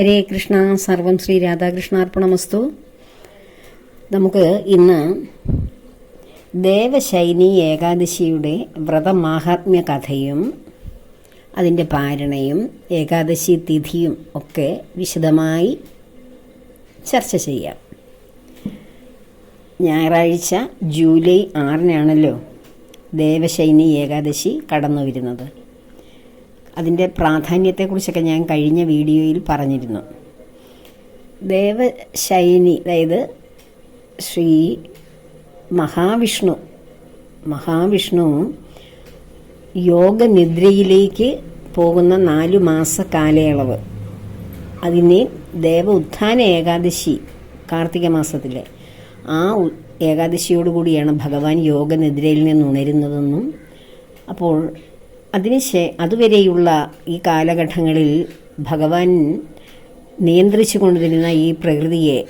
ഹരേ കൃഷ്ണ സർവം ശ്രീ രാധാകൃഷ്ണാർപ്പണമസ്തു. നമുക്ക് ഇന്ന് ദേവശൈനി ഏകാദശിയുടെ വ്രതമാഹാത്മ്യ കഥയും അതിന്റെ പാരണയും ഏകാദശി തിഥിയും ഒക്കെ വിശദമായി ചർച്ച ചെയ്യാം. ഞായറാഴ്ച ജൂലൈ ആറിനാണല്ലോ ദേവശൈനി ഏകാദശി കടന്നു വരുന്നത് അതിന്റെ പ്രാധാന്യത്തെക്കുറിച്ചൊക്കെ ഞാൻ കഴിഞ്ഞ വീഡിയോയിൽ പറഞ്ഞിരുന്നു. ദേവശൈനി അതായത് ശ്രീ മഹാവിഷ്ണു മഹാവിഷ്ണു യോഗനിദ്രയിലേക്ക് പോകുന്ന നാലു മാസ കാലയളവ്. അതിനെ ദേവ ഉത്ഥാന ഏകാദശി കാർത്തിക മാസത്തിലെ. ആ ഏകാദശിയോടുകൂടിയാണ് ഭഗവാൻ യോഗനിദ്രയിൽ നിന്ന് ഉണരുന്നതെന്നും അപ്പോൾ അതിന് ശേ അതുവരെയുള്ള ഈ കാലഘട്ടങ്ങളിൽ ഭഗവാൻ നിയന്ത്രിച്ചു കൊണ്ടിരുന്ന ഈ പ്രകൃതിയെ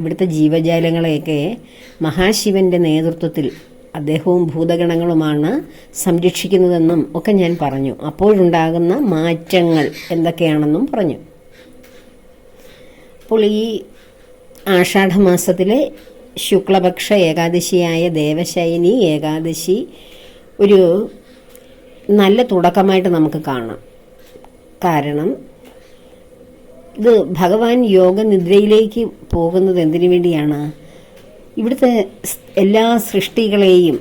ഇവിടുത്തെ ജീവജാലങ്ങളെയൊക്കെ മഹാശിവന്റെ നേതൃത്വത്തിൽ അദ്ദേഹവും ഭൂതഗണങ്ങളുമാണ് സംരക്ഷിക്കുന്നതെന്നും ഒക്കെ ഞാൻ പറഞ്ഞു. അപ്പോഴുണ്ടാകുന്ന മാറ്റങ്ങൾ എന്തൊക്കെയാണെന്നും പറഞ്ഞു. അപ്പോൾ ഈ ആഷാഢമാസത്തിലെ ശുക്ലപക്ഷ ഏകാദശിയായ ദേവശൈനി ഏകാദശി ഒരു നല്ല തുടക്കമായിട്ട് നമുക്ക് കാണാം. കാരണം ഇത് ഭഗവാൻ യോഗനിദ്രയിലേക്ക് പോകുന്നത് എന്തിനു വേണ്ടിയാണ്? ഇവിടുത്തെ എല്ലാ സൃഷ്ടികളെയും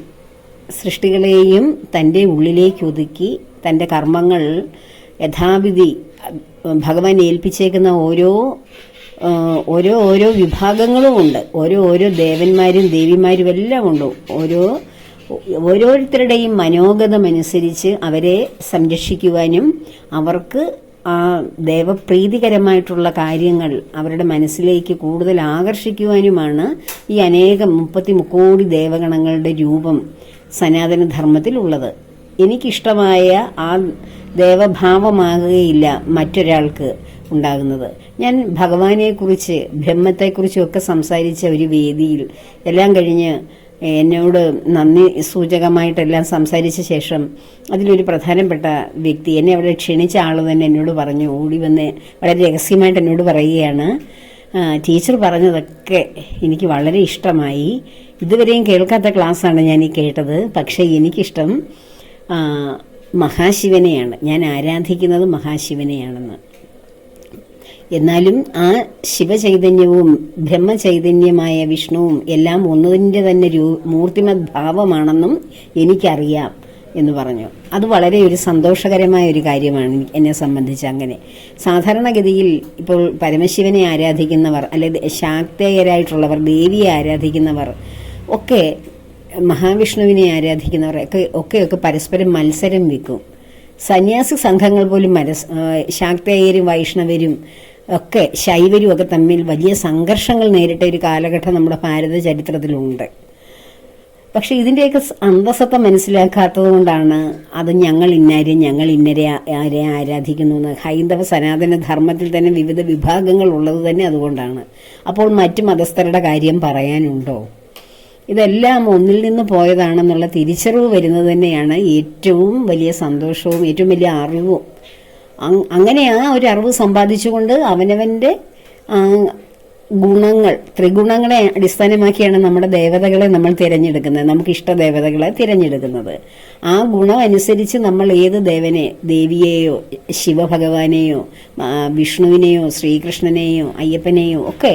സൃഷ്ടികളെയും തന്റെ ഉള്ളിലേക്ക് ഒതുക്കി തന്റെ കർമ്മങ്ങൾ യഥാവിധി ഭഗവാൻ ഏൽപ്പിച്ചേക്കുന്ന ഓരോ ഓരോ ഓരോ വിഭാഗങ്ങളും ഉണ്ട്. ഓരോ ഓരോ ദേവന്മാരും ദേവിമാരും എല്ലാം ഉണ്ട്. ഓരോ ഓരോരുത്തരുടെയും മനോഗതമനുസരിച്ച് അവരെ സംരക്ഷിക്കുവാനും അവർക്ക് ആ ദേവപ്രീതികരമായിട്ടുള്ള കാര്യങ്ങൾ അവരുടെ മനസ്സിലേക്ക് കൂടുതൽ ആകർഷിക്കുവാനുമാണ് ഈ അനേകം മുപ്പത്തി മുക്കോടി ദേവഗണങ്ങളുടെ രൂപം സനാതനധർമ്മത്തിലുള്ളത്. എനിക്കിഷ്ടമായ ആ ദേവഭാവമാകുകയില്ല മറ്റൊരാൾക്ക് ഉണ്ടാകുന്നത്. ഞാൻ ഭഗവാനെക്കുറിച്ച് ബ്രഹ്മത്തെക്കുറിച്ചും ഒക്കെ സംസാരിച്ച ഒരു വേദിയിൽ എല്ലാം കഴിഞ്ഞ് എന്നോട് നന്ദി സൂചകമായിട്ടെല്ലാം സംസാരിച്ച ശേഷം അതിലൊരു പ്രധാനപ്പെട്ട വ്യക്തി എന്നെ അവിടെ ക്ഷണിച്ച ആൾ തന്നെ എന്നോട് പറഞ്ഞു. ഓടി വന്ന് വളരെ രഹസ്യമായിട്ട് എന്നോട് പറയുകയാണ്. ടീച്ചർ പറഞ്ഞതൊക്കെ എനിക്ക് വളരെ ഇഷ്ടമായി. ഇതുവരെയും കേൾക്കാത്ത ക്ലാസ്സാണ് ഞാൻ ഈ കേട്ടത്. പക്ഷേ എനിക്കിഷ്ടം മഹാശിവനെയാണ്. ഞാൻ ആരാധിക്കുന്നത് മഹാശിവനെയാണെന്ന്. എന്നാലും ആ ശിവചൈതന്യവും ബ്രഹ്മചൈതന്യമായ വിഷ്ണുവും എല്ലാം ഒന്നതിന്റെ തന്നെ രൂ മൂർത്തിമത് ഭാവമാണെന്നും എനിക്കറിയാം എന്ന് പറഞ്ഞു. അത് വളരെ ഒരു സന്തോഷകരമായ ഒരു കാര്യമാണ് എന്നെ സംബന്ധിച്ച് അങ്ങനെ. സാധാരണഗതിയിൽ ഇപ്പോൾ പരമശിവനെ ആരാധിക്കുന്നവർ അല്ലെങ്കിൽ ശാക്തേയരായിട്ടുള്ളവർ ദേവിയെ ആരാധിക്കുന്നവർ ഒക്കെ മഹാവിഷ്ണുവിനെ ആരാധിക്കുന്നവർ ഒക്കെ ഒക്കെയൊക്കെ പരസ്പരം മത്സരം വെക്കും. സന്യാസി സംഘങ്ങൾ പോലും മനസ് ശാക്തേയരും വൈഷ്ണവരും ഒക്കെ ശൈവരും ഒക്കെ തമ്മിൽ വലിയ സംഘർഷങ്ങൾ നേരിട്ട ഒരു കാലഘട്ടം നമ്മുടെ ഭാരത ചരിത്രത്തിലുണ്ട്. പക്ഷെ ഇതിന്റെയൊക്കെ അന്തസത്ത മനസ്സിലാക്കാത്തത് കൊണ്ടാണ് അത് ഞങ്ങൾ ഇന്നാരെ ഞങ്ങൾ ഇന്നരെ ആരെ ആരാധിക്കുന്നു എന്ന്. ഹൈന്ദവ സനാതന ധർമ്മത്തിൽ തന്നെ വിവിധ വിഭാഗങ്ങൾ ഉള്ളത് തന്നെ അതുകൊണ്ടാണ്. അപ്പോൾ മറ്റ് മതസ്ഥരുടെ കാര്യം പറയാനുണ്ടോ? ഇതെല്ലാം ഒന്നിൽ നിന്ന് പോയതാണെന്നുള്ള തിരിച്ചറിവ് വരുന്നത് തന്നെയാണ് ഏറ്റവും വലിയ സന്തോഷവും ഏറ്റവും വലിയ അറിവും. അങ്ങനെ ആ ഒരു അറിവ് സമ്പാദിച്ചുകൊണ്ട് അവനവന്റെ ഗുണങ്ങൾ ത്രിഗുണങ്ങളെ അടിസ്ഥാനമാക്കിയാണ് നമ്മുടെ ദേവതകളെ നമ്മൾ തിരഞ്ഞെടുക്കുന്നത് നമുക്ക് ഇഷ്ട ദേവതകളെ തിരഞ്ഞെടുക്കുന്നത്. ആ ഗുണം അനുസരിച്ച് നമ്മൾ ഏത് ദേവനെ ദേവിയെയോ ശിവഭഗവാനെയോ വിഷ്ണുവിനെയോ ശ്രീകൃഷ്ണനെയോ അയ്യപ്പനെയോ ഒക്കെ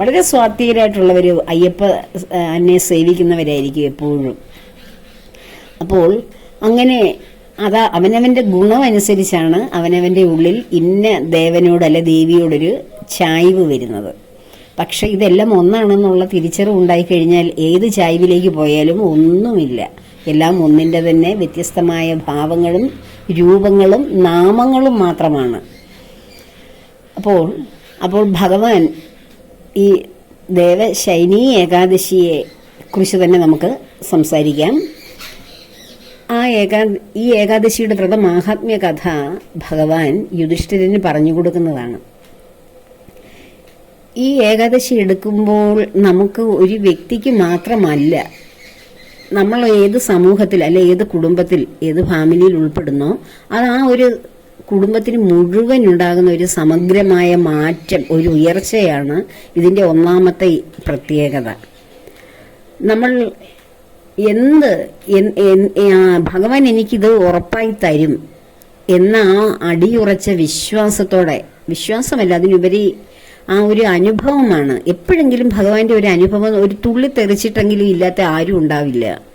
വളരെ സ്വാധീനായിട്ടുള്ളവർ അയ്യപ്പ എന്നെ സേവിക്കുന്നവരായിരിക്കും എപ്പോഴും. അപ്പോൾ അങ്ങനെ അതാ അവനവന്റെ ഗുണം അനുസരിച്ചാണ് അവനവന്റെ ഉള്ളിൽ ഇന്ന ദേവനോട് അല്ലെ ദേവിയോടൊരു ചായ്വ് വരുന്നത്. പക്ഷെ ഇതെല്ലാം ഒന്നാണെന്നുള്ള തിരിച്ചറിവ് ഉണ്ടായിക്കഴിഞ്ഞാൽ ഏത് ചായ്വിലേക്ക് പോയാലും ഒന്നുമില്ല. എല്ലാം ഒന്നിന്റെ തന്നെ വ്യത്യസ്തമായ ഭാവങ്ങളും രൂപങ്ങളും നാമങ്ങളും മാത്രമാണ്. അപ്പോൾ അപ്പോൾ ഭഗവാൻ ഈ ദേവശൈനി ഏകാദശിയെ കുറിച്ച് തന്നെ നമുക്ക് സംസാരിക്കാം. ആ ഏകാ ഈ ഏകാദശിയുടെ വ്രത മാഹാത്മ്യ കഥ ഭഗവാൻ യുധിഷ്ഠിരന് പറഞ്ഞു കൊടുക്കുന്നതാണ്. ഈ ഏകാദശി എടുക്കുമ്പോൾ നമുക്ക് ഒരു വ്യക്തിക്ക് മാത്രമല്ല നമ്മൾ ഏത് സമൂഹത്തിൽ അല്ലെ ഏത് കുടുംബത്തിൽ ഏത് ഫാമിലിയിൽ ഉൾപ്പെടുന്നോ അത് ആ ഒരു കുടുംബത്തിന് മുഴുവൻ ഉണ്ടാകുന്ന ഒരു സമഗ്രമായ മാറ്റം ഒരു ഉയർച്ചയാണ് ഇതിന്റെ ഒന്നാമത്തെ പ്രത്യേകത. നമ്മൾ എന്ത് ഭഗവാൻ എനിക്കിത് ഉറപ്പായി തരും എന്ന ആ അടിയുറച്ച വിശ്വാസത്തോടെ വിശ്വാസമല്ല അതിനുപരി ആ ഒരു അനുഭവമാണ്. എപ്പോഴെങ്കിലും ഭഗവാന്റെ ഒരു അനുഭവം ഒരു തുള്ളി തെറിച്ചിട്ടെങ്കിലും ഇല്ലാത്ത ആരും ഉണ്ടാവില്ല.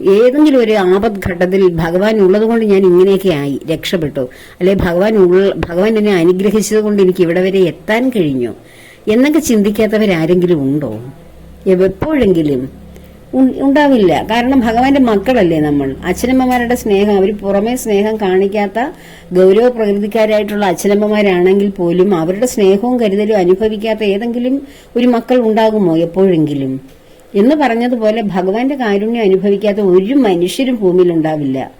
ഏതെങ്കിലും ഒരു ആപത് ഘട്ടത്തിൽ ഭഗവാൻ ഉള്ളത് കൊണ്ട് ഞാൻ ഇങ്ങനെയൊക്കെ ആയി രക്ഷപ്പെട്ടു. അല്ലെ ഭഗവാൻ ഉള്ള ഭഗവാൻ എന്നെ അനുഗ്രഹിച്ചത് കൊണ്ട് എനിക്ക് ഇവിടെ വരെ എത്താൻ കഴിഞ്ഞു. എന്നൊക്കെ ചിന്തിക്കാത്തവരാരെങ്കിലും ഉണ്ടോ? എപ്പോഴെങ്കിലും ഉണ്ടാവില്ല. കാരണം ഭഗവാന്റെ മക്കളല്ലേ നമ്മൾ. അച്ഛനമ്മമാരുടെ സ്നേഹം അവർ പുറമേ സ്നേഹം കാണിക്കാത്ത ഗൗരവ പ്രകൃതിക്കാരായിട്ടുള്ള അച്ഛനമ്മമാരാണെങ്കിൽ പോലും അവരുടെ സ്നേഹവും കരുതലും അനുഭവിക്കാത്ത ഏതെങ്കിലും ഒരു മക്കൾ ഉണ്ടാകുമോ എപ്പോഴെങ്കിലും? എന്ന് പറഞ്ഞതുപോലെ ഭഗവാന്റെ കാരുണ്യം അനുഭവിക്കാത്ത ഒരു മനുഷ്യരും ഭൂമിയിൽ ഉണ്ടാവില്ല.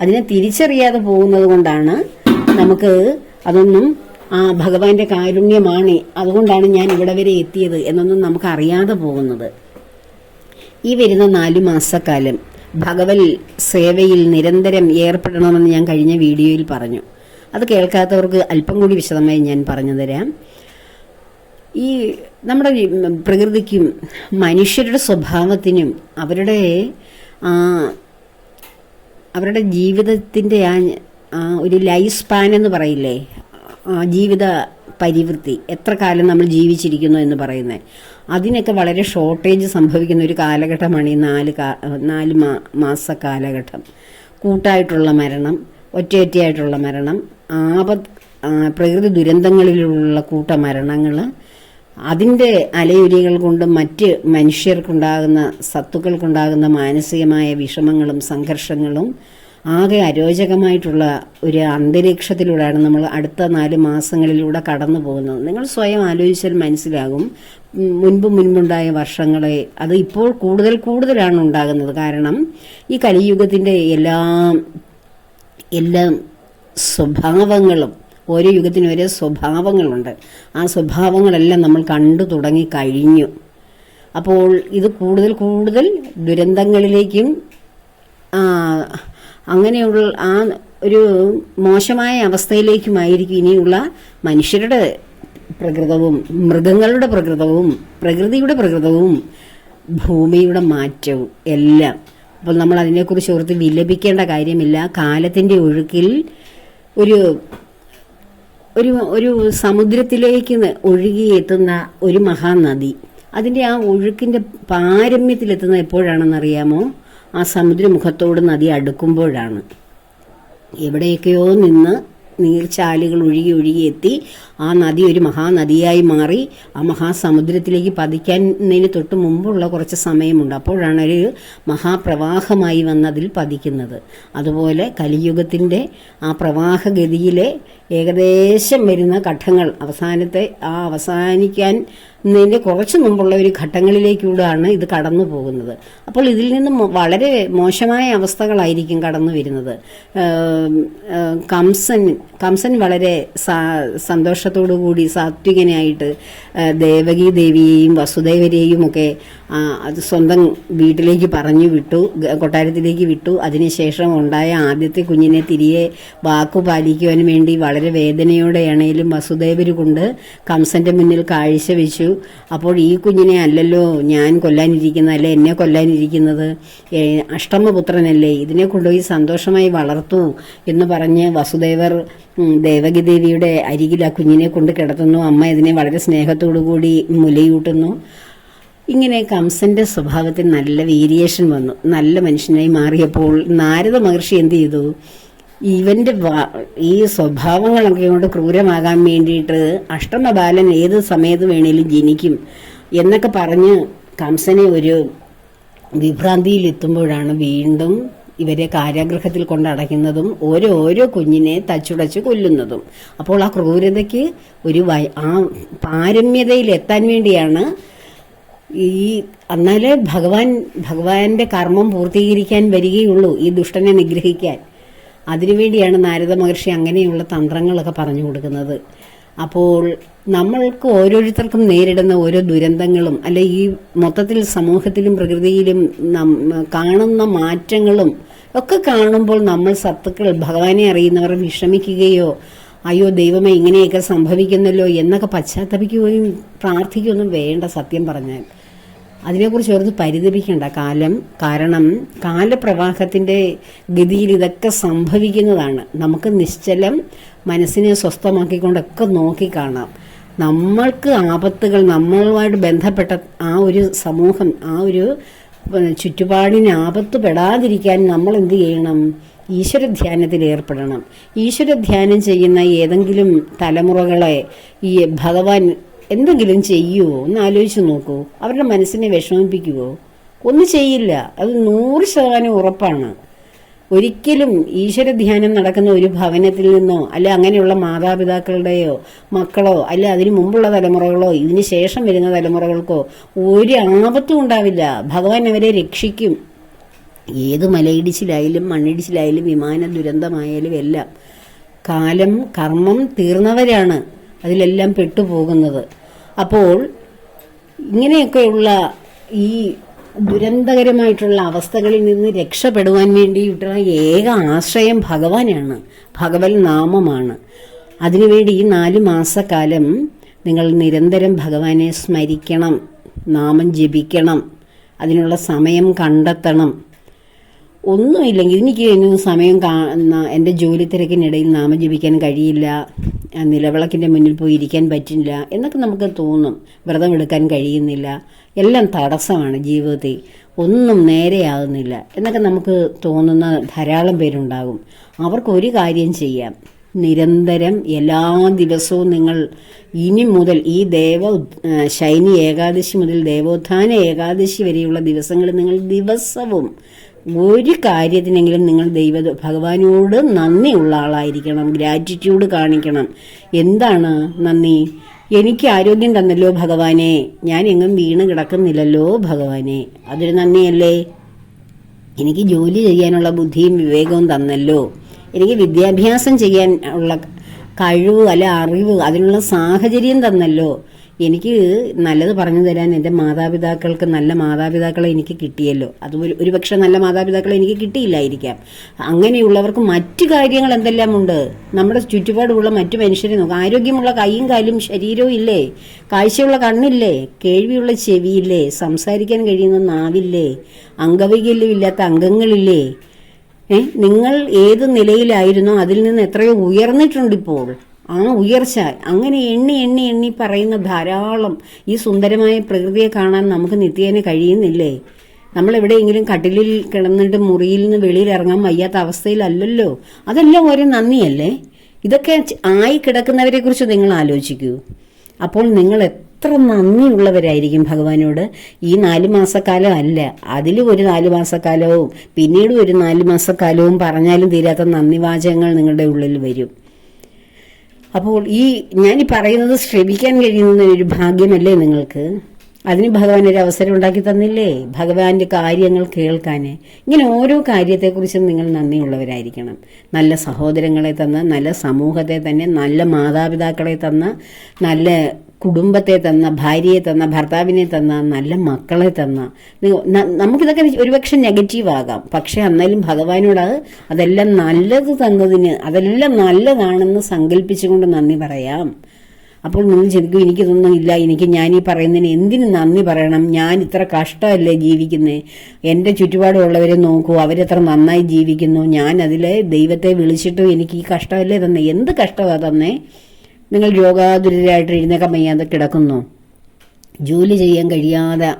അതിനെ തിരിച്ചറിയാതെ പോകുന്നത് കൊണ്ടാണ് നമുക്ക് അതൊന്നും ആ ഭഗവാന്റെ കാരുണ്യമാണ്. അതുകൊണ്ടാണ് ഞാൻ ഇവിടെ വരെ എത്തിയത് എന്നൊന്നും നമുക്ക് അറിയാതെ പോകുന്നത്. ഈ വരുന്ന നാലു മാസക്കാലം ഭഗവൽ സേവയിൽ നിരന്തരം ഏർപ്പെടണമെന്ന് ഞാൻ കഴിഞ്ഞ വീഡിയോയിൽ പറഞ്ഞു. അത് കേൾക്കാത്തവർക്ക് അല്പം കൂടി വിശദമായി ഞാൻ പറഞ്ഞു തരാം. ഈ നമ്മുടെ പ്രകൃതിക്കും മനുഷ്യരുടെ സ്വഭാവത്തിനും അവരുടെ അവരുടെ ജീവിതത്തിന്റെ ആ ഒരു ലൈഫ് സ്പാൻ എന്ന് പറയില്ലേ? ജീവിത പരിവൃത്തി എത്ര കാലം നമ്മൾ ജീവിച്ചിരിക്കുന്നു എന്ന് പറയുന്നത്. അതിനൊക്കെ വളരെ ഷോർട്ടേജ് സംഭവിക്കുന്ന ഒരു കാലഘട്ടമാണ് ഈ നാല് നാല് മാസ കാലഘട്ടം. കൂട്ടായിട്ടുള്ള മരണം ഒറ്റയൊറ്റയായിട്ടുള്ള മരണം ആപത് പ്രകൃതി ദുരന്തങ്ങളിലുള്ള കൂട്ടമരണങ്ങൾ അതിന്റെ അലയുരികൾ കൊണ്ട് മറ്റ് മനുഷ്യർക്കുണ്ടാകുന്ന സത്തുക്കൾക്കുണ്ടാകുന്ന മാനസികമായ വിഷമങ്ങളും സംഘർഷങ്ങളും ആകെ അരോചകമായിട്ടുള്ള ഒരു അന്തരീക്ഷത്തിലൂടെയാണ് നമ്മൾ അടുത്ത നാല് മാസങ്ങളിലൂടെ കടന്നു പോകുന്നത് നിങ്ങൾ സ്വയം ആലോചിച്ചാൽ മനസ്സിലാകും. മുൻപ് മുൻപുണ്ടായ വർഷങ്ങളെ അത് ഇപ്പോൾ കൂടുതൽ കൂടുതലാണ് ഉണ്ടാകുന്നത്. കാരണം ഈ കലിയുഗത്തിന്റെ എല്ലാ എല്ലാ സ്വഭാവങ്ങളും ഓരോ യുഗത്തിനും ഓരോ സ്വഭാവങ്ങളുണ്ട്. ആ സ്വഭാവങ്ങളെല്ലാം നമ്മൾ കണ്ടു തുടങ്ങി കഴിഞ്ഞു. അപ്പോൾ ഇത് കൂടുതൽ കൂടുതൽ ദുരന്തങ്ങളിലേക്കും അങ്ങനെയുള്ള ആ ഒരു മോശമായ അവസ്ഥയിലേക്കുമായിരിക്കും ഇനിയുള്ള മനുഷ്യരുടെ പ്രകൃതവും മൃഗങ്ങളുടെ പ്രകൃതവും പ്രകൃതിയുടെ പ്രകൃതവും ഭൂമിയുടെ മാറ്റവും എല്ലാം. അപ്പോൾ നമ്മൾ അതിനെക്കുറിച്ച് ഓർത്ത് വിലപിക്കേണ്ട കാര്യമില്ല. കാലത്തിന്റെ ഒഴുക്കിൽ ഒരു ഒരു ഒരു സമുദ്രത്തിലേക്ക് ഒഴുകി ഒഴുകിയെത്തുന്ന ഒരു മഹാനദി. അതിന്റെ ആ ഒഴുക്കിന്റെ പാരമ്യത്തിലെത്തുന്ന എപ്പോഴാണെന്നറിയാമോ? ആ സമുദ്രമുഖത്തോട് നദി അടുക്കുമ്പോഴാണ്. എവിടെയൊക്കെയോ നിന്ന് നീർച്ചാലുകൾ ഒഴുകി ഒഴുകി എത്തി. ആ നദി ഒരു മഹാനദിയായി മാറി. ആ മഹാസമുദ്രത്തിലേക്ക് പതിക്കുന്നതിന് തൊട്ട് മുമ്പുള്ള കുറച്ച് സമയമുണ്ട്. അപ്പോഴാണ് ഒരു മഹാപ്രവാഹമായി വന്നതിൽ പതിക്കുന്നത്. അതുപോലെ കലിയുഗത്തിന്റെ ആ പ്രവാഹഗതിയിലെ ഏകദേശം വരുന്ന ഘട്ടങ്ങൾ അവസാനത്തെ ആ അവസാനിക്കാൻ ന്നതിന്റെ കുറച്ച് മുമ്പുള്ള ഒരു ഘട്ടങ്ങളിലേക്കൂടെയാണ് ഇത് കടന്നു പോകുന്നത്. അപ്പോൾ ഇതിൽ നിന്നും വളരെ മോശമായ അവസ്ഥകളായിരിക്കും കടന്നു വരുന്നത്. കംസൻ കംസൻ വളരെ സന്തോഷത്തോടു കൂടി സാത്വികനായിട്ട് ദേവകി ദേവിയെയും വസുദേവരെയും ഒക്കെ അത് സ്വന്തം വീട്ടിലേക്ക് പറഞ്ഞു വിട്ടു കൊട്ടാരത്തിലേക്ക് വിട്ടു. അതിനുശേഷം ഉണ്ടായ ആദ്യത്തെ കുഞ്ഞിനെ തിരികെ വാക്കു പാലിക്കുവാൻ വേണ്ടി വളരെ വേദനയോടെയാണേലും വസുദേവര് കൊണ്ട് കംസന്റെ മുന്നിൽ കാഴ്ച വെച്ചു അപ്പോൾ ഈ കുഞ്ഞിനെ അല്ലല്ലോ ഞാൻ കൊല്ലാനിരിക്കുന്നത് അല്ലെ എന്നെ കൊല്ലാനിരിക്കുന്നത്? അഷ്ടമപുത്രനല്ലേ ഇതിനെ കൊണ്ടുപോയി സന്തോഷമായി വളർത്തു എന്ന് പറഞ്ഞ് വസുദേവർ ദേവകി ദേവിയുടെ അരികിൽ ആ കുഞ്ഞിനെ കൊണ്ട് കിടത്തുന്നു. അമ്മ ഇതിനെ വളരെ സ്നേഹത്തോടു കൂടി മുലയൂട്ടുന്നു. ഇങ്ങനെ കംസന്റെ സ്വഭാവത്തിൽ നല്ല വേരിയേഷൻ വന്നു. നല്ല മനുഷ്യനായി മാറിയപ്പോൾ നാരദ മഹർഷി എന്ത് ചെയ്തു? ഇവന്റെ ഈ സ്വഭാവങ്ങളൊക്കെ കൊണ്ട് ക്രൂരമാകാൻ വേണ്ടിയിട്ട് അഷ്ടമബാലൻ ഏത് സമയത്ത് വേണേലും ജനിക്കും എന്നൊക്കെ പറഞ്ഞ് കംസനെ ഒരു വിഭ്രാന്തിയിലെത്തുമ്പോഴാണ് വീണ്ടും ഇവരെ കാര്യാഗ്രഹത്തിൽ കൊണ്ടടയ്ക്കുന്നതും ഓരോ ഓരോ കുഞ്ഞിനെ തച്ചുടച്ച് കൊല്ലുന്നതും. അപ്പോൾ ആ ക്രൂരതയ്ക്ക് ഒരു വൈ ആ പാരമ്യതയിൽ എത്താൻ വേണ്ടിയാണ് ഈ എന്നാലേ ഭഗവാൻ ഭഗവാന്റെ കർമ്മം പൂർത്തീകരിക്കാൻ വരികയുള്ളൂ ഈ ദുഷ്ടനെ നിഗ്രഹിക്കാൻ. അതിനുവേണ്ടിയാണ് നാരദ മഹർഷി അങ്ങനെയുള്ള തന്ത്രങ്ങളൊക്കെ പറഞ്ഞു കൊടുക്കുന്നത്. അപ്പോൾ നമ്മൾക്ക് ഓരോരുത്തർക്കും നേരിടുന്ന ഓരോ ദുരന്തങ്ങളും അല്ലെ ഈ മൊത്തത്തിൽ സമൂഹത്തിലും പ്രകൃതിയിലും കാണുന്ന മാറ്റങ്ങളും ഒക്കെ കാണുമ്പോൾ നമ്മൾ സത്തുക്കൾ ഭഗവാനെ അറിയുന്നവർ വിഷമിക്കുകയോ അയ്യോ ദൈവമേ ഇങ്ങനെയൊക്കെ സംഭവിക്കുന്നല്ലോ എന്നൊക്കെ പശ്ചാത്തപിക്കുകയും പ്രാർത്ഥിക്കുകയൊന്നും വേണ്ട സത്യം പറഞ്ഞാൽ. അതിനെക്കുറിച്ച് ഓർത്ത് പരിതപിക്കേണ്ട. കാലം കാരണം കാലപ്രവാഹത്തിന്റെ ഗതിയിൽ ഇതൊക്കെ സംഭവിക്കുന്നതാണ്. നമുക്ക് നിശ്ചലം മനസ്സിനെ സ്വസ്ഥമാക്കിക്കൊണ്ടൊക്കെ നോക്കിക്കാണാം. നമ്മൾക്ക് ആപത്തുകൾ നമ്മളുമായിട്ട് ബന്ധപ്പെട്ട ആ ഒരു സമൂഹം ആ ഒരു ചുറ്റുപാടിന് ആപത്ത് പെടാതിരിക്കാൻ നമ്മൾ എന്ത് ചെയ്യണം? ഈശ്വര ധ്യാനത്തിൽ ഏർപ്പെടണം. ഈശ്വര ധ്യാനം ചെയ്യുന്ന ഏതെങ്കിലും തലമുറകളെ ഈ ഭഗവാൻ എന്തെങ്കിലും ചെയ്യുമോ ഒന്ന് ആലോചിച്ചു നോക്കൂ. അവരുടെ മനസ്സിനെ വിഷമിപ്പിക്കുവോ? ഒന്നും ചെയ്യില്ല. അത് നൂറ് ശതമാനം ഉറപ്പാണ്. ഒരിക്കലും ഈശ്വര ധ്യാനം നടക്കുന്ന ഒരു ഭവനത്തിൽ നിന്നോ അല്ല അങ്ങനെയുള്ള മാതാപിതാക്കളുടെയോ മക്കളോ അല്ല അതിനു മുമ്പുള്ള തലമുറകളോ ഇതിന് ശേഷം വരുന്ന തലമുറകൾക്കോ ഒരു ആപത്തും ഉണ്ടാവില്ല. ഭഗവാൻ അവരെ രക്ഷിക്കും. ഏത് മലയിടിച്ചിലായാലും മണ്ണിടിച്ചിലായാലും വിമാന ദുരന്തമായാലും എല്ലാം കാലം കർമ്മം തീർന്നവരാണ്. അതിലെല്ലാം പെട്ടുപോകുന്നത്. അപ്പോൾ ഇങ്ങനെയൊക്കെയുള്ള ഈ ദുരന്തകരമായിട്ടുള്ള അവസ്ഥകളിൽ നിന്ന് രക്ഷപ്പെടുവാൻ വേണ്ടിയിട്ടുള്ള ഏക ആശ്രയം ഭഗവാനാണ്. ഭഗവത് നാമമാണ്. അതിനുവേണ്ടി ഈ നാല് മാസക്കാലം നിങ്ങൾ നിരന്തരം ഭഗവാനെ സ്മരിക്കണം നാമം ജപിക്കണം അതിനുള്ള സമയം കണ്ടെത്തണം. ഒന്നുമില്ലെങ്കിൽ എനിക്ക് ഇനി സമയം കാണുന്ന എന്റെ ജോലി തിരക്കിനിടയിൽ നാമം ജപിക്കാൻ കഴിയില്ല നിലവിളക്കിന്റെ മുന്നിൽ പോയി ഇരിക്കാൻ പറ്റില്ല എന്നൊക്കെ നമുക്ക് തോന്നും. വ്രതം എടുക്കാൻ കഴിയുന്നില്ല. എല്ലാം തടസ്സമാണ് ജീവിതത്തിൽ. ഒന്നും നേരെയാകുന്നില്ല എന്നൊക്കെ നമുക്ക് തോന്നുന്ന ധാരാളം പേരുണ്ടാകും. അവർക്ക് ഒരു കാര്യം ചെയ്യാം. നിരന്തരം എല്ലാ ദിവസവും നിങ്ങൾ ഇനി മുതൽ ഈ ദേവ ശൈനി ഏകാദശി മുതൽ ദേവോത്ഥാന ഏകാദശി വരെയുള്ള ദിവസങ്ങളിൽ നിങ്ങൾ ദിവസവും ഒരു കാര്യത്തിനെങ്കിലും നിങ്ങൾ ദൈവ ഭഗവാനോട് നന്ദിയുള്ള ആളായിരിക്കണം ഗ്രാറ്റിറ്റ്യൂഡ് കാണിക്കണം. എന്താണ് നന്ദി? എനിക്ക് ആരോഗ്യം തന്നല്ലോ ഭഗവാനെ. ഞാൻ എങ്ങും വീണ് കിടക്കുന്നില്ലല്ലോ ഭഗവാനെ. അതൊരു നന്ദിയല്ലേ? എനിക്ക് ജോലി ചെയ്യാനുള്ള ബുദ്ധിയും വിവേകവും തന്നല്ലോ. എനിക്ക് വിദ്യാഭ്യാസം ചെയ്യാൻ ഉള്ള കഴിവ് അല്ല അറിവ് അതിനുള്ള സാഹചര്യം തന്നല്ലോ. എനിക്ക് നല്ലത് പറഞ്ഞു തരാൻ എന്റെ മാതാപിതാക്കൾക്ക് നല്ല മാതാപിതാക്കളെ എനിക്ക് കിട്ടിയല്ലോ. അത് ഒരു ഒരുപക്ഷെ നല്ല മാതാപിതാക്കളെ എനിക്ക് കിട്ടിയില്ലായിരിക്കാം. അങ്ങനെയുള്ളവർക്ക് മറ്റു കാര്യങ്ങൾ എന്തെല്ലാം ഉണ്ട്? നമ്മുടെ ചുറ്റുപാടുമുള്ള മറ്റു മനുഷ്യരെ നോക്കാം. ആരോഗ്യമുള്ള കൈയും കാലും ശരീരവും ഇല്ലേ? കാഴ്ചയുള്ള കണ്ണില്ലേ? കേൾവിയുള്ള ചെവിയില്ലേ? സംസാരിക്കാൻ കഴിയുന്ന നാവില്ലേ? അംഗവൈകല്യം ഇല്ലാത്ത അംഗങ്ങളില്ലേ നിങ്ങൾ ഏത് നിലയിലായിരുന്നോ അതിൽ നിന്ന് എത്രയോ ഉയർന്നിട്ടുണ്ട് ഇപ്പോൾ. ആ ഉയർച്ച. അങ്ങനെ എണ്ണി എണ്ണി എണ്ണി പറയുന്ന ധാരാളം ഈ സുന്ദരമായ പ്രകൃതിയെ കാണാൻ നമുക്ക് നിത്യേന കഴിയുന്നില്ലേ? നമ്മൾ എവിടെയെങ്കിലും കട്ടിലിൽ കിടന്നിട്ട് മുറിയിൽ നിന്ന് വെളിയിൽ ഇറങ്ങാൻ വയ്യാത്ത അവസ്ഥയിലല്ലല്ലോ? അതെല്ലാം ഒരു നന്ദിയല്ലേ? ഇതൊക്കെ ആയി കിടക്കുന്നവരെ കുറിച്ച് നിങ്ങൾ ആലോചിക്കൂ. അപ്പോൾ നിങ്ങൾ എത്ര നന്ദിയുള്ളവരായിരിക്കും ഭഗവാനോട്? ഈ നാല് മാസക്കാലം അല്ല. അതിലും ഒരു നാല് മാസക്കാലവും പിന്നീട് ഒരു നാല് മാസക്കാലവും പറഞ്ഞാലും തീരാത്ത നന്ദി വാചകങ്ങൾ നിങ്ങളുടെ ഉള്ളിൽ വരും. അപ്പോൾ ഈ ഞാൻ ഈ പറയുന്നത് ശ്രവിക്കാൻ കഴിയുന്ന ഒരു ഭാഗ്യമല്ലേ നിങ്ങൾക്ക്? അതിന് ഭഗവാൻ ഒരു അവസരം ഉണ്ടാക്കി തന്നില്ലേ? ഭഗവാന്റെ കാര്യങ്ങൾ കേൾക്കാൻ. ഇങ്ങനെ ഓരോ കാര്യത്തെക്കുറിച്ചും നിങ്ങൾ നന്ദിയുള്ളവരായിരിക്കണം. നല്ല സഹോദരങ്ങളെ തന്ന നല്ല സമൂഹത്തെ തന്നെ നല്ല മാതാപിതാക്കളെ തന്ന നല്ല കുടുംബത്തെ തന്ന ഭാര്യയെ തന്ന ഭർത്താവിനെ തന്ന നല്ല മക്കളെ തന്ന. നമുക്കിതൊക്കെ ഒരുപക്ഷെ നെഗറ്റീവ് ആകാം പക്ഷെ എന്നാലും ഭഗവാനോട് അത് അതെല്ലാം നല്ലത് തന്നതിന് അതെല്ലാം നല്ലതാണെന്ന് സങ്കല്പിച്ചുകൊണ്ട് നന്ദി പറയാം. അപ്പോൾ നിങ്ങൾ ചിന്തിക്കും എനിക്കിതൊന്നും ഇല്ല. എനിക്ക് ഞാൻ ഈ പറയുന്നതിന് എന്തിനു നന്ദി പറയണം? ഞാൻ ഇത്ര കഷ്ടമല്ലേ ജീവിക്കുന്നത് എന്റെ ചുറ്റുപാടുള്ളവരെ നോക്കൂ. അവരെത്ര നന്നായി ജീവിക്കുന്നു. ഞാൻ അതിലെ ദൈവത്തെ വിളിച്ചിട്ട് എനിക്ക് ഈ കഷ്ടമല്ലേ തന്നെ? എന്ത് കഷ്ടമാണ് തന്നെ? നിങ്ങൾ രോഗാതുരരായിട്ട് എഴുന്നേക്കാൻ വയ്യാതെ കിടക്കുന്നു. ജോലി ചെയ്യാൻ കഴിയാതെ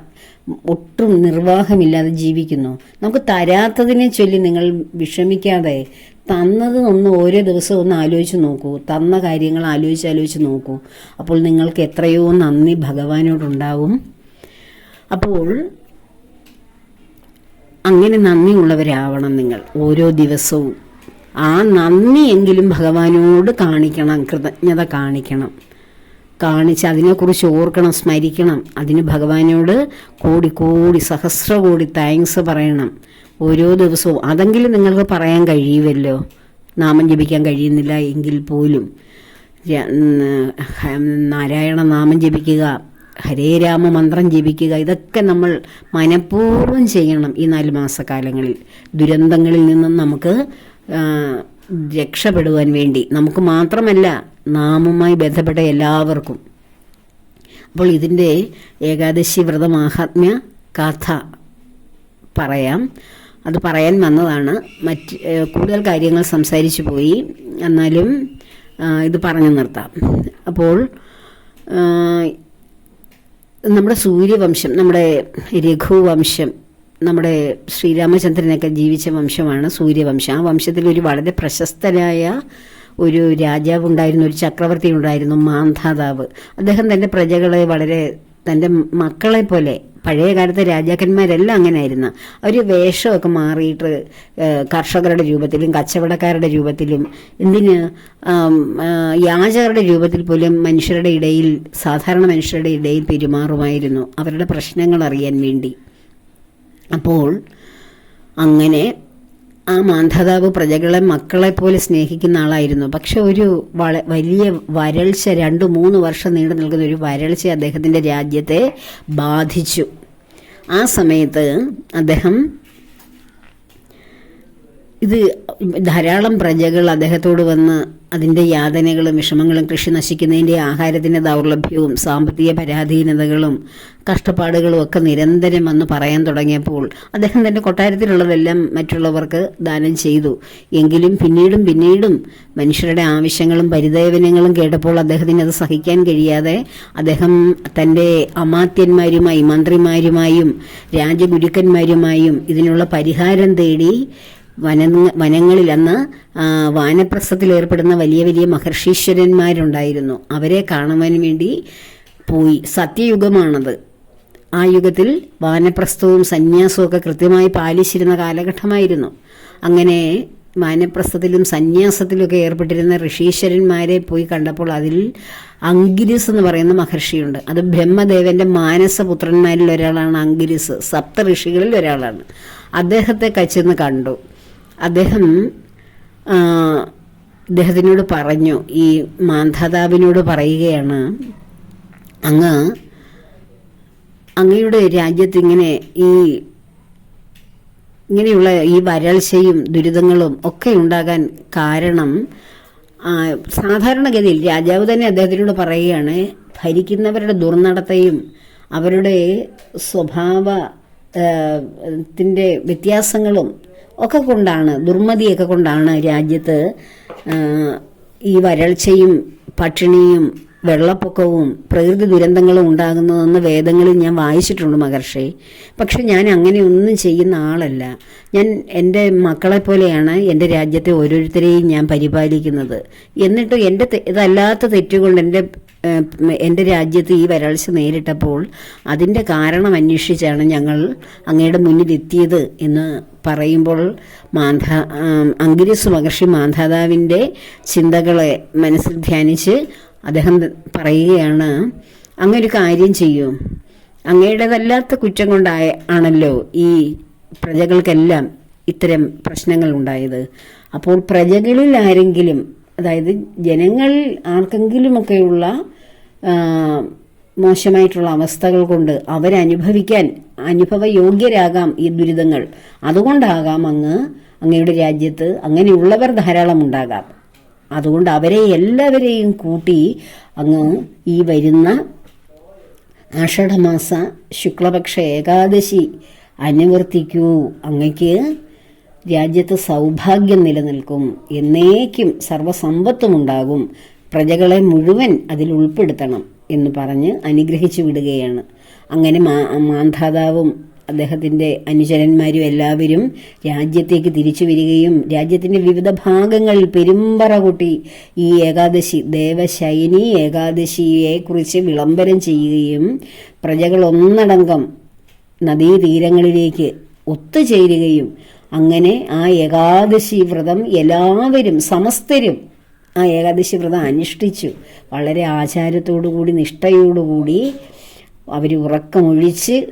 ഒട്ടും നിർവാഹമില്ലാതെ ജീവിക്കുന്നു. നമുക്ക് തരാത്തതിനെ ചൊല്ലി നിങ്ങൾ വിഷമിക്കാതെ തന്നത് ഒന്ന് ഓരോ ദിവസം ഒന്ന് ആലോചിച്ച് നോക്കൂ. തന്ന കാര്യങ്ങൾ ആലോചിച്ച് ആലോചിച്ച് നോക്കൂ. അപ്പോൾ നിങ്ങൾക്ക് എത്രയോ നന്ദി ഭഗവാനോടുണ്ടാവും. അപ്പോൾ അങ്ങനെ നന്ദിയുള്ളവരാവണം നിങ്ങൾ ഓരോ ദിവസവും. ആ നന്ദിയെങ്കിലും ഭഗവാനോട് കാണിക്കണം കൃതജ്ഞത കാണിക്കണം. കാണിച്ച് അതിനെക്കുറിച്ച് ഓർക്കണം സ്മരിക്കണം. അതിന് ഭഗവാനോട് കോടി കോടി സഹസ്ര കോടി താങ്ക്സ് പറയണം. ഓരോ ദിവസവും. അതെങ്കിലും നിങ്ങൾക്ക് പറയാൻ കഴിയുമല്ലോ? നാമം ജപിക്കാൻ കഴിയുന്നില്ല എങ്കിൽ പോലും. നാരായണ നാമം ജപിക്കുക ഹരേ രാമ മന്ത്രം ജപിക്കുക ഇതൊക്കെ നമ്മൾ മനഃപൂർവം ചെയ്യണം ഈ നാല് മാസക്കാലങ്ങളിൽ. ദുരന്തങ്ങളിൽ നിന്നും നമുക്ക് രക്ഷപ്പെടുവാൻ വേണ്ടി. നമുക്ക് മാത്രമല്ല നാമുമായി ബന്ധപ്പെട്ട എല്ലാവർക്കും. അപ്പോൾ ഇതിന്റെ ഏകാദശി വ്രത മാഹാത്മ്യ കഥ പറയാം. അത് പറയാൻ വന്നതാണ്. മറ്റ് കൂടുതൽ കാര്യങ്ങൾ സംസാരിച്ചു പോയി. എന്നാലും ഇത് പറഞ്ഞു നിർത്താം. അപ്പോൾ നമ്മുടെ സൂര്യവംശം നമ്മുടെ രഘുവംശം നമ്മുടെ ശ്രീരാമചന്ദ്രനൊക്കെ ജീവിച്ച വംശമാണ് സൂര്യവംശം. ആ വംശത്തിൽ ഒരു വളരെ പ്രശസ്തനായ ഒരു രാജാവ് ഉണ്ടായിരുന്നു ഒരു ചക്രവർത്തി ഉണ്ടായിരുന്നു മാന്ധാതാവ്. അദ്ദേഹം തന്റെ പ്രജകളെ വളരെ തന്റെ മക്കളെ പോലെ പഴയ കാലത്തെ രാജാക്കന്മാരെല്ലാം അങ്ങനെയായിരുന്നു. അവർ വേഷമൊക്കെ മാറിയിട്ട് കർഷകരുടെ രൂപത്തിലും കച്ചവടക്കാരുടെ രൂപത്തിലും എന്തിന് യാചകരുടെ രൂപത്തിൽ പോലും മനുഷ്യരുടെ ഇടയിൽ സാധാരണ മനുഷ്യരുടെ ഇടയിൽ പെരുമാറുമായിരുന്നു. അവരുടെ പ്രശ്നങ്ങൾ അറിയാൻ വേണ്ടി. അപ്പോൾ അങ്ങനെ ആ മാന്ധതാവ് പ്രജകളെ മക്കളെ പോലെ സ്നേഹിക്കുന്ന ആളായിരുന്നു. പക്ഷെ ഒരു വലിയ വരൾച്ച രണ്ടു മൂന്ന് വർഷം നീണ്ടു നിൽക്കുന്ന ഒരു വരൾച്ച അദ്ദേഹത്തിന്റെ രാജ്യത്തെ ബാധിച്ചു. ആ സമയത്ത് അദ്ദേഹം ഇത് ധാരാളം പ്രജകൾ അദ്ദേഹത്തോട് വന്ന് അതിന്റെ യാതനകളും വിഷമങ്ങളും കൃഷി നശിക്കുന്നതിന്റെ ആഹാരത്തിന്റെ ദൗർലഭ്യവും സാമ്പത്തിക പരാധീനതകളും കഷ്ടപ്പാടുകളും ഒക്കെ നിരന്തരം വന്ന് പറയാൻ തുടങ്ങിയപ്പോൾ അദ്ദേഹം തന്റെ കൊട്ടാരത്തിലുള്ളതെല്ലാം മറ്റുള്ളവർക്ക് ദാനം ചെയ്തു. എങ്കിലും പിന്നീടും പിന്നീടും മനുഷ്യരുടെ ആവശ്യങ്ങളും പരിദേവനങ്ങളും കേട്ടപ്പോൾ അദ്ദേഹത്തിന് അത് സഹിക്കാൻ കഴിയാതെ അദ്ദേഹം തന്റെ അമാത്യന്മാരുമായി മന്ത്രിമാരുമായും രാജഗുരുക്കന്മാരുമായും ഇതിനുള്ള പരിഹാരം തേടി വന വനങ്ങളിൽ അന്ന് വാനപ്രസത്തിൽ ഏർപ്പെടുന്ന വലിയ വലിയ മഹർഷീശ്വരന്മാരുണ്ടായിരുന്നു. അവരെ കാണുവാൻ വേണ്ടി പോയി. സത്യയുഗമാണത്. ആ യുഗത്തിൽ വാനപ്രസ്ഥവും സന്യാസവും ഒക്കെ കൃത്യമായി പാലിച്ചിരുന്ന കാലഘട്ടമായിരുന്നു. അങ്ങനെ വാനപ്രസ്ഥത്തിലും സന്യാസത്തിലുമൊക്കെ ഏർപ്പെട്ടിരുന്ന ഋഷീശ്വരന്മാരെ പോയി കണ്ടപ്പോൾ അതിൽ അങ്കിരിസ് എന്ന് പറയുന്ന മഹർഷിയുണ്ട്. അത് ബ്രഹ്മദേവന്റെ മാനസപുത്രന്മാരിൽ ഒരാളാണ് അങ്കിരിസ്. സപ്ത ഋഷികളിൽ ഒരാളാണ്. അദ്ദേഹത്തെ കച്ചെന്ന് കണ്ടു. അദ്ദേഹം അദ്ദേഹത്തിനോട് പറഞ്ഞു ഈ മാന്ധാതാവിനോട് പറയുകയാണ് അങ്ങ് അങ്ങയുടെ രാജ്യത്ത് ഇങ്ങനെ ഈ ഇങ്ങനെയുള്ള ഈ വരൾച്ചയും ദുരിതങ്ങളും ഒക്കെ ഉണ്ടാകാൻ കാരണം സാധാരണഗതിയിൽ രാജാവ് തന്നെ അദ്ദേഹത്തിനോട് പറയുകയാണ് ഭരിക്കുന്നവരുടെ ദുർനടത്തയും അവരുടെ സ്വഭാവ ത്തിന്റെ വ്യത്യാസങ്ങളും ഒക്കെ കൊണ്ടാണ് ദുർമതിയൊക്കെ കൊണ്ടാണ് രാജ്യത്ത് ഈ വരൾച്ചയും പട്ടിണിയും വെള്ളപ്പൊക്കവും പ്രകൃതി ദുരന്തങ്ങളും ഉണ്ടാകുന്നതെന്ന് വേദങ്ങളിൽ ഞാൻ വായിച്ചിട്ടുണ്ട് മഹർഷി. പക്ഷെ ഞാൻ അങ്ങനെ ഒന്നും ചെയ്യുന്ന ആളല്ല. ഞാൻ എന്റെ മക്കളെ പോലെയാണ് എന്റെ രാജ്യത്തെ ഓരോരുത്തരെയും ഞാൻ പരിപാലിക്കുന്നത്. എന്നിട്ട് എന്റെ ഇതല്ലാത്ത തെറ്റുകൊണ്ട് എന്റെ എന്റെ രാജ്യത്ത് ഈ വരൾച്ച നേരിട്ടപ്പോൾ അതിന്റെ കാരണം അന്വേഷിച്ചാണ് ഞങ്ങൾ അങ്ങയുടെ മുന്നിലെത്തിയത് എന്ന് പറയുമ്പോൾ മാന്ധ അങ്കിരിസ് മഹർഷി മാന്ധാതാവിന്റെ ചിന്തകളെ മനസ്സിൽ ധ്യാനിച്ച് അദ്ദേഹം പറയുകയാണ് അങ്ങൊരു കാര്യം ചെയ്യൂ. അങ്ങയുടേതല്ലാത്ത കുറ്റം കൊണ്ടായ ആണല്ലോ ഈ പ്രജകൾക്കെല്ലാം ഇത്തരം പ്രശ്നങ്ങൾ ഉണ്ടായത്. അപ്പോൾ പ്രജകളിൽ ആരെങ്കിലും അതായത് ജനങ്ങൾ ആർക്കെങ്കിലുമൊക്കെയുള്ള മോശമായിട്ടുള്ള അവസ്ഥകൾ കൊണ്ട് അവരനുഭവിക്കാൻ അനുഭവയോഗ്യരാകാം ഈ ദുരിതങ്ങൾ. അതുകൊണ്ടാകാം അങ്ങ് അങ്ങയുടെ രാജ്യത്ത് അങ്ങനെയുള്ളവർ ധാരാളം ഉണ്ടാകാം. അതുകൊണ്ട് അവരെ എല്ലാവരെയും കൂട്ടി അങ്ങ് ഈ വരുന്ന ആഷാഢമാസ ശുക്ലപക്ഷ ഏകാദശി അനുവർത്തിക്കൂ. അങ്ങയ്ക്ക് രാജ്യത്ത് സൗഭാഗ്യം നിലനിൽക്കും. എന്നേക്കും സർവസമ്പത്തും ഉണ്ടാകും പ്രജകളെ മുഴുവൻ അതിൽ ഉൾപ്പെടുത്തണം എന്ന് പറഞ്ഞ് അനുഗ്രഹിച്ചു വിടുകയാണ്. അങ്ങനെ മാ മാന്ധാതാവും അദ്ദേഹത്തിന്റെ അനുചരന്മാരും എല്ലാവരും രാജ്യത്തേക്ക് തിരിച്ചു വരികയും രാജ്യത്തിന്റെ വിവിധ ഭാഗങ്ങളിൽ പെരുമ്പറ കൂട്ടി ഈ ഏകാദശി ദേവശൈനി ഏകാദശിയെ കുറിച്ച് വിളംബരം ചെയ്യുകയും പ്രജകൾ ഒന്നടങ്കം നദീതീരങ്ങളിലേക്ക് ഒത്തുചേരുകയും അങ്ങനെ ആ ഏകാദശി വ്രതം എല്ലാവരും സമസ്തരും ആ ഏകാദശി വ്രതം അനുഷ്ഠിച്ചു. വളരെ ആചാരത്തോടുകൂടി നിഷ്ഠയോടുകൂടി അവർ ഉറക്കമൊഴിച്ച്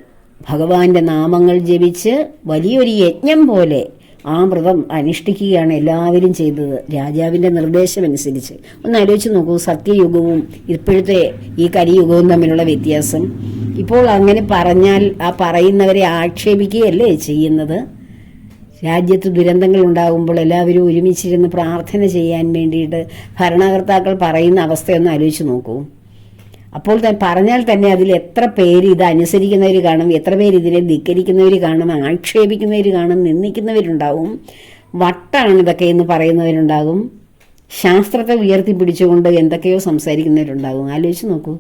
ഭഗവാന്റെ നാമങ്ങൾ ജപിച്ച് വലിയൊരു യജ്ഞം പോലെ ആ വ്രതം അനുഷ്ഠിക്കുകയാണ് എല്ലാവരും ചെയ്തത്. രാജാവിന്റെ നിർദ്ദേശമനുസരിച്ച്. ഒന്ന് ആലോചിച്ച് നോക്കൂ സത്യയുഗവും ഇപ്പോഴത്തെ ഈ കരിയുഗവും തമ്മിലുള്ള വ്യത്യാസം. ഇപ്പോൾ അങ്ങനെ പറഞ്ഞാൽ ആ പറയുന്നവരെ ആക്ഷേപിക്കുകയല്ലേ ചെയ്യുന്നത്? രാജ്യത്ത് ദുരന്തങ്ങൾ ഉണ്ടാകുമ്പോൾ എല്ലാവരും ഒരുമിച്ചിരുന്ന് പ്രാർത്ഥന ചെയ്യാൻ വേണ്ടിയിട്ട് ഭരണകർത്താക്കൾ പറയുന്ന അവസ്ഥയൊന്ന് ആലോചിച്ച് നോക്കൂ. അപ്പോൾ തന്നെ പറഞ്ഞാൽ തന്നെ അതിൽ എത്ര പേര് ഇത് അനുസരിക്കുന്നവർ കാണും എത്ര പേര് ഇതിനെ ധിക്കരിക്കുന്നവർ കാണും ആക്ഷേപിക്കുന്നവർ കാണും നിന്ദിക്കുന്നവരുണ്ടാവും. വട്ടാണ് ഇതൊക്കെ എന്ന് പറയുന്നവരുണ്ടാകും. ശാസ്ത്രത്തെ ഉയർത്തിപ്പിടിച്ചുകൊണ്ട് എന്തൊക്കെയോ സംസാരിക്കുന്നവരുണ്ടാകും. ആലോചിച്ച് നോക്കൂ.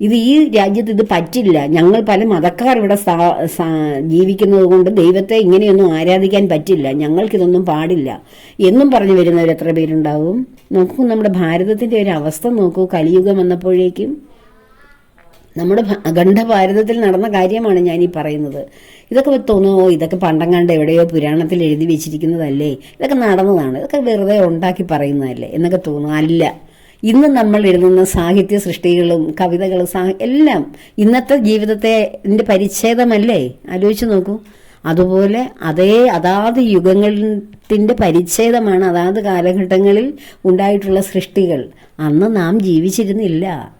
ഇത് ഈ രാജ്യത്ത് ഇത് പറ്റില്ല. ഞങ്ങൾ പല മതക്കാർ ഇവിടെ ജീവിക്കുന്നത് കൊണ്ട് ദൈവത്തെ ഇങ്ങനെയൊന്നും ആരാധിക്കാൻ പറ്റില്ല. ഞങ്ങൾക്കിതൊന്നും പാടില്ല. എന്നും പറഞ്ഞു വരുന്നവർ എത്ര പേരുണ്ടാവും? നോക്കൂ നമ്മുടെ ഭാരതത്തിന്റെ ഒരു അവസ്ഥ നോക്കൂ. കലിയുഗം വന്നപ്പോഴേക്കും നമ്മുടെ അഖണ്ഡ ഭാരതത്തിൽ നടന്ന കാര്യമാണ് ഞാൻ ഈ പറയുന്നത്. ഇതൊക്കെ തോന്നുമോ ഇതൊക്കെ പണ്ടങ്ങാണ്ട് എവിടെയോ പുരാണത്തിൽ എഴുതി വെച്ചിരിക്കുന്നതല്ലേ? ഇതൊക്കെ നടന്നതാണ്. ഇതൊക്കെ വെറുതെ ഉണ്ടാക്കി പറയുന്നതല്ലേ? എന്നൊക്കെ തോന്നുന്നു അല്ല. ഇന്ന് നമ്മൾ എഴുതുന്ന സാഹിത്യ സൃഷ്ടികളും കവിതകളും എല്ലാം ഇന്നത്തെ ജീവിതത്തെ എന്റെ പരിച്ഛേദമല്ലേ? ആലോചിച്ച് നോക്കൂ. അതുപോലെ അതേ അതാത് യുഗങ്ങളിന്റെ പരിച്ഛേദമാണ് അതാത് കാലഘട്ടങ്ങളിൽ ഉണ്ടായിട്ടുള്ള സൃഷ്ടികൾ. അന്ന് നാം ജീവിച്ചിരുന്നില്ല.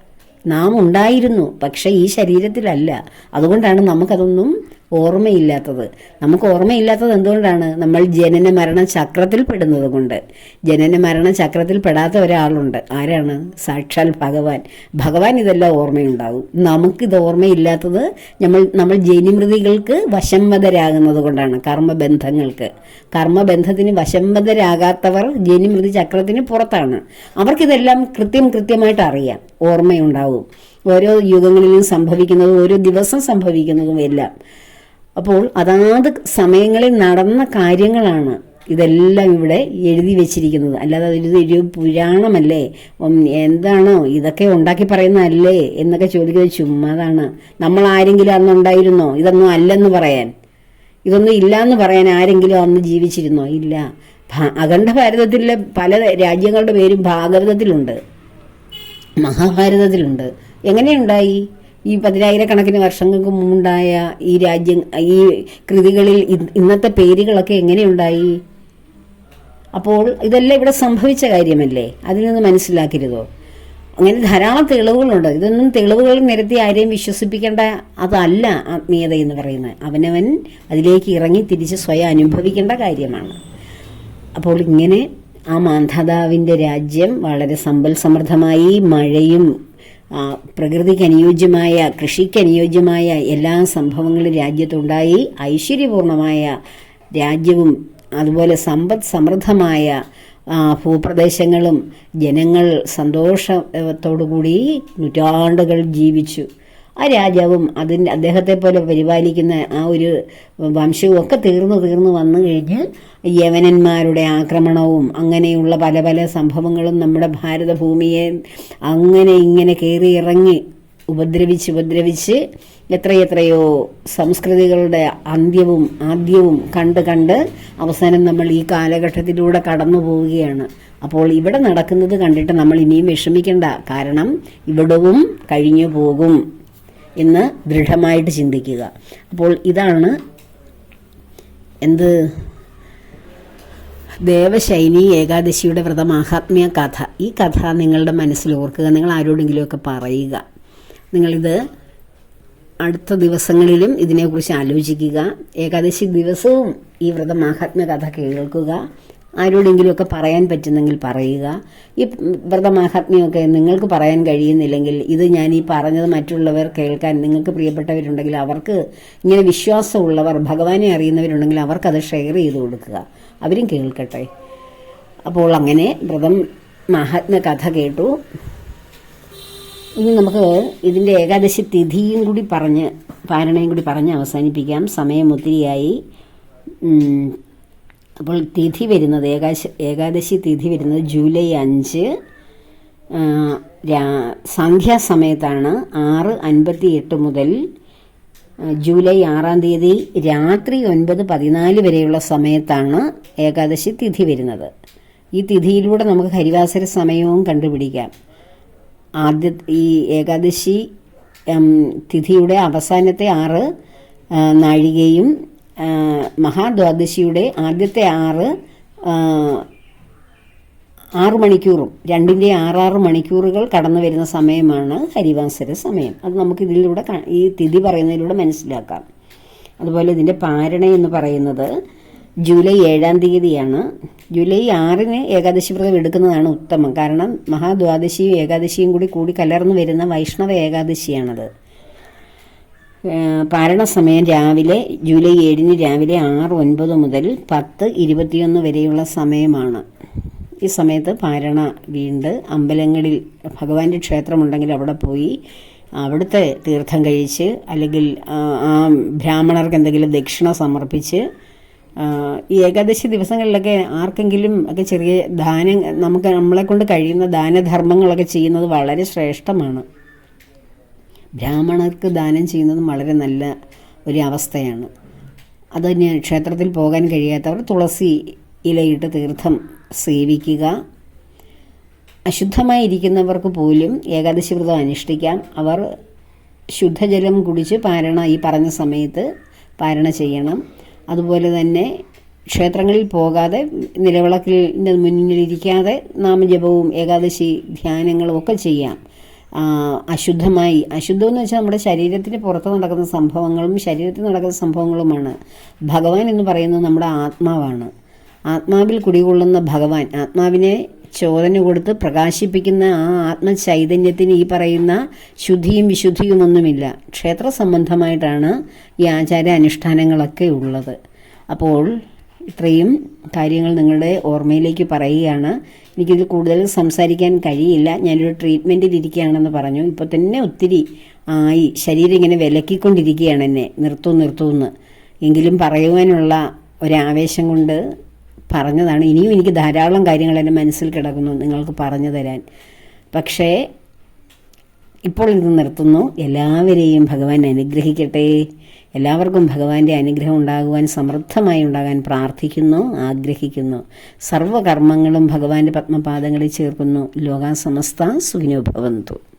നാം ഉണ്ടായിരുന്നു പക്ഷെ ഈ ശരീരത്തിലല്ല. അതുകൊണ്ടാണ് നമുക്കതൊന്നും ഓർമ്മയില്ലാത്തത്. നമുക്ക് ഓർമ്മയില്ലാത്തത് എന്തുകൊണ്ടാണ്? നമ്മൾ ജനന മരണ ചക്രത്തിൽ പെടുന്നത് കൊണ്ട്. ജനന മരണ ചക്രത്തിൽ പെടാത്ത ഒരാളുണ്ട്. ആരാണ്? സാക്ഷാൽ ഭഗവാൻ. ഭഗവാൻ ഇതെല്ലാം ഓർമ്മയുണ്ടാകും. നമുക്കിത് ഓർമ്മയില്ലാത്തത് നമ്മൾ നമ്മൾ ജനിമൃതികൾക്ക് വശംവതരാകുന്നത് കൊണ്ടാണ്. കർമ്മബന്ധങ്ങൾക്ക്. കർമ്മബന്ധത്തിന് വശംവതരാകാത്തവർ ജനിമൃതി ചക്രത്തിന് പുറത്താണ്. അവർക്കിതെല്ലാം കൃത്യം കൃത്യമായിട്ട് അറിയാം. ഓർമ്മയുണ്ടാവും ഓരോ യുഗങ്ങളിലും സംഭവിക്കുന്നതും ഓരോ ദിവസം സംഭവിക്കുന്നതും എല്ലാം. അപ്പോൾ അതാത് സമയങ്ങളിൽ നടന്ന കാര്യങ്ങളാണ് ഇതെല്ലാം ഇവിടെ എഴുതി വെച്ചിരിക്കുന്നത്. അല്ലാതെ ഇത് ഒരു പുരാണമല്ലേ? എന്താണോ? ഇതൊക്കെ ഉണ്ടാക്കി പറയുന്നതല്ലേ? എന്നൊക്കെ ചോദിക്കുന്നത് ചുമ്മാതാണ് നമ്മൾ ആരെങ്കിലും അന്ന് ഉണ്ടായിരുന്നോ? ഇതൊന്നും അല്ലെന്ന് പറയാൻ. ഇതൊന്നും ഇല്ല എന്ന് പറയാൻ ആരെങ്കിലും അന്ന് ജീവിച്ചിരുന്നോ? ഇല്ല. അഖണ്ഡ ഭാരതത്തിലെ പല രാജ്യങ്ങളുടെ പേരും ഭാഗവതത്തിലുണ്ട്. മഹാഭാരതത്തിലുണ്ട്. എങ്ങനെയുണ്ടായി? ഈ പതിനായിരക്കണക്കിന് വർഷങ്ങൾക്ക് മുമ്പുണ്ടായ ഈ രാജ്യം ഈ കൃതികളിൽ ഇന്നത്തെ പേരുകളൊക്കെ എങ്ങനെയുണ്ടായി? അപ്പോൾ ഇതെല്ലാം ഇവിടെ സംഭവിച്ച കാര്യമല്ലേ? അതിൽ നിന്ന് മനസ്സിലാക്കരുതോ അങ്ങനെ ധാരാളം തെളിവുകളുണ്ട്. ഇതൊന്നും തെളിവുകൾ നിരത്തി ആരെയും വിശ്വസിപ്പിക്കേണ്ട അതല്ല ആത്മീയത എന്ന് പറയുന്നത്. അവനവൻ അതിലേക്ക് ഇറങ്ങി തിരിച്ച് സ്വയം അനുഭവിക്കേണ്ട കാര്യമാണ്. അപ്പോൾ ഇങ്ങനെ ആ മാന്ധാതാവിന്റെ രാജ്യം വളരെ സമ്പൽ സമൃദ്ധമായി മഴയും പ്രകൃതിക്ക് അനുയോജ്യമായ കൃഷിക്ക് അനുയോജ്യമായ എല്ലാ സംഭവങ്ങളും രാജ്യത്തുണ്ടായി. ഐശ്വര്യപൂർണമായ രാജ്യവും അതുപോലെ സമ്പദ് സമൃദ്ധമായ ഭൂപ്രദേശങ്ങളും ജനങ്ങൾ സന്തോഷത്തോടുകൂടി നൂറ്റാണ്ടുകൾ ജീവിച്ചു. ആ രാജാവും അതിന്റെ അദ്ദേഹത്തെ പോലെ പരിപാലിക്കുന്ന ആ ഒരു വംശവും ഒക്കെ തീർന്നു തീർന്നു വന്നു കഴിഞ്ഞ് യവനന്മാരുടെ ആക്രമണവും അങ്ങനെയുള്ള പല പല സംഭവങ്ങളും നമ്മുടെ ഭാരതഭൂമിയെ അങ്ങനെ ഇങ്ങനെ കയറി ഇറങ്ങി ഉപദ്രവിച്ച് ഉപദ്രവിച്ച് എത്രയെത്രയോ സംസ്കൃതികളുടെ അന്ത്യവും ആദ്യവും കണ്ട് കണ്ട് അവസാനം നമ്മൾ ഈ കാലഘട്ടത്തിലൂടെ കടന്നു പോവുകയാണ്. അപ്പോൾ ഇവിടെ നടക്കുന്നത് കണ്ടിട്ട് നമ്മൾ ഇനിയും വിഷമിക്കേണ്ട. കാരണം ഇവിടവും കഴിഞ്ഞു പോകും. എന്ന് ദൃഢമായിട്ട് ചിന്തിക്കുക. അപ്പോൾ ഇതാണ് എന്ത്? ദേവശൈനി ഏകാദശിയുടെ വ്രത മാഹാത്മ്യ കഥ. ഈ കഥ നിങ്ങളുടെ മനസ്സിൽ ഓർക്കുക. നിങ്ങൾ ആരോടെങ്കിലുമൊക്കെ പറയുക. നിങ്ങളിത് അടുത്ത ദിവസങ്ങളിലും ഇതിനെക്കുറിച്ച് ആലോചിക്കുക. ഏകാദശി ദിവസവും ഈ വ്രത മാഹാത്മ്യ കഥ കേൾക്കുക. ആരോടെങ്കിലുമൊക്കെ പറയാൻ പറ്റുന്നെങ്കിൽ പറയുക. ഈ വ്രതമാഹാത്മ്യമൊക്കെ നിങ്ങൾക്ക് പറയാൻ കഴിയുന്നില്ലെങ്കിൽ ഇത് ഞാൻ ഈ പറഞ്ഞത് മറ്റുള്ളവർ കേൾക്കാൻ നിങ്ങൾക്ക് പ്രിയപ്പെട്ടവരുണ്ടെങ്കിൽ അവർക്ക് ഇങ്ങനെ വിശ്വാസമുള്ളവർ ഭഗവാനെ അറിയുന്നവരുണ്ടെങ്കിൽ അവർക്കത് ഷെയർ ചെയ്ത് കൊടുക്കുക. അവരും കേൾക്കട്ടെ. അപ്പോൾ അങ്ങനെ വ്രതം മഹാത്മ്യ കഥ കേട്ടു. ഇനി നമുക്ക് ഇതിന്റെ ഏകാദശി തിഥിയും കൂടി പറഞ്ഞ് പാരണയും കൂടി പറഞ്ഞ് അവസാനിപ്പിക്കാം. സമയം ഒത്തിരിയായി. അപ്പോൾ തിഥി വരുന്നത് ഏകാശ ഏകാദശി തിഥി വരുന്നത് ജൂലൈ അഞ്ച് സന്ധ്യാസമയത്താണ് ആറ് അൻപത്തി എട്ട് മുതൽ ജൂലൈ ആറാം തീയതി രാത്രി ഒൻപത് പതിനാല് വരെയുള്ള സമയത്താണ് ഏകാദശി തിഥി വരുന്നത്. ഈ തിഥിയിലൂടെ നമുക്ക് ഹരിവാസര സമയവും കണ്ടുപിടിക്കാം. ആദ്യ ഈ ഏകാദശി തിഥിയുടെ അവസാനത്തെ ആറ് നാഴികയും മഹാദ്വാദശിയുടെ ആദ്യത്തെ ആറ് ആറു മണിക്കൂറും രണ്ടിന്റെ ആറാറ് മണിക്കൂറുകൾ കടന്നു വരുന്ന സമയമാണ് ഹരിവാസര സമയം. അത് നമുക്ക് ഇതിലൂടെ ഈ തിഥി പറയുന്നതിലൂടെ മനസ്സിലാക്കാം. അതുപോലെ ഇതിന്റെ പാരണ എന്ന് പറയുന്നത് ജൂലൈ ഏഴാം തീയതിയാണ്. ജൂലൈ ആറിന് ഏകാദശി വ്രതം എടുക്കുന്നതാണ് ഉത്തമം. കാരണം മഹാദ്വാദശിയും ഏകാദശിയും കൂടി കൂടി കലർന്നു വരുന്ന വൈഷ്ണവ ഏകാദശിയാണത്. ഏഹ് പാരണ സമയം രാവിലെ ജൂലൈ ഏഴിന് രാവിലെ ആറ് ഒൻപത് മുതൽ പത്ത് ഇരുപത്തിയൊന്ന് വരെയുള്ള സമയമാണ്. ഈ സമയത്ത് പാരണ വീണ്ട് അമ്പലങ്ങളിൽ ഭഗവാന്റെ ക്ഷേത്രമുണ്ടെങ്കിൽ അവിടെ പോയി അവിടുത്തെ തീർത്ഥം കഴിച്ച് അല്ലെങ്കിൽ ആ ബ്രാഹ്മണർക്ക് എന്തെങ്കിലും ദക്ഷിണ സമർപ്പിച്ച് ഈ ഏകാദശി ദിവസങ്ങളിലൊക്കെ ആർക്കെങ്കിലും ഒക്കെ ചെറിയ ദാനം നമുക്ക് നമ്മളെ കൊണ്ട് കഴിയുന്ന ദാനധർമ്മങ്ങളൊക്കെ ചെയ്യുന്നത് വളരെ ശ്രേഷ്ഠമാണ്. ബ്രാഹ്മണർക്ക് ദാനം ചെയ്യുന്നതും വളരെ നല്ല ഒരു അവസ്ഥയാണ്. അത് ക്ഷേത്രത്തിൽ പോകാൻ കഴിയാത്തവർ തുളസി ഇലയിട്ട് തീർത്ഥം സേവിക്കുക. അശുദ്ധമായിരിക്കുന്നവർക്ക് പോലും ഏകാദശി വ്രതം അനുഷ്ഠിക്കാം. അവർ ശുദ്ധജലം കുടിച്ച് പാരണ ഈ പറഞ്ഞ സമയത്ത് പാരണ ചെയ്യണം. അതുപോലെ തന്നെ ക്ഷേത്രങ്ങളിൽ പോകാതെ നിലവിളക്കിന്റെ മുന്നിലിരിക്കാതെ നാമജപവും ഏകാദശി ധ്യാനങ്ങളും ഒക്കെ ചെയ്യാം. അശുദ്ധമായി. അശുദ്ധം എന്ന് വെച്ചാൽ നമ്മുടെ ശരീരത്തിന് പുറത്ത് നടക്കുന്ന സംഭവങ്ങളും ശരീരത്തിൽ നടക്കുന്ന സംഭവങ്ങളുമാണ്. ഭഗവാൻ എന്ന് പറയുന്നത് നമ്മുടെ ആത്മാവാണ്. ആത്മാവിൽ കുടികൊള്ളുന്ന ഭഗവാൻ ആത്മാവിനെ ചോദന കൊടുത്ത് പ്രകാശിപ്പിക്കുന്ന ആ ആത്മചൈതന്യത്തിന് ഈ പറയുന്ന ശുദ്ധിയും വിശുദ്ധിയും ഒന്നുമില്ല. ക്ഷേത്ര സംബന്ധമായിട്ടാണ് ഈ ആചാര അനുഷ്ഠാനങ്ങളൊക്കെ ഉള്ളത്. അപ്പോൾ ഇത്രയും കാര്യങ്ങൾ നിങ്ങളുടെ ഓർമ്മയിലേക്ക് പറയുകയാണ്. എനിക്കിത് കൂടുതൽ സംസാരിക്കാൻ കഴിയില്ല. ഞാനൊരു ട്രീറ്റ്മെന്റിൽ ഇരിക്കുകയാണെന്ന് പറഞ്ഞു. ഇപ്പോൾ തന്നെ ഒത്തിരി ആയി. ശരീരം ഇങ്ങനെ വിലക്കിക്കൊണ്ടിരിക്കുകയാണ് എന്നെ. നിർത്തൂ നിർത്തൂ എന്ന്. എങ്കിലും പറയുവാനുള്ള ഒരാവേശം കൊണ്ട് പറഞ്ഞതാണ്. ഇനിയും എനിക്ക് ധാരാളം കാര്യങ്ങൾ എന്റെ മനസ്സിൽ കിടക്കുന്നു നിങ്ങൾക്ക് പറഞ്ഞു തരാൻ. പക്ഷേ ഇപ്പോൾ ഇത് നിർത്തുന്നു. എല്ലാവരെയും ഭഗവാൻ അനുഗ്രഹിക്കട്ടെ. എല്ലാവർക്കും ഭഗവാന്റെ അനുഗ്രഹം ഉണ്ടാകുവാൻ സമൃദ്ധമായി ഉണ്ടാകാൻ പ്രാർത്ഥിക്കുന്നു ആഗ്രഹിക്കുന്നു. സർവകർമ്മങ്ങളും ഭഗവാന്റെ പത്മപാദങ്ങളിൽ ചേർക്കുന്നു. ലോകാ സമസ്ത സുഖിനോ ഭവന്തു.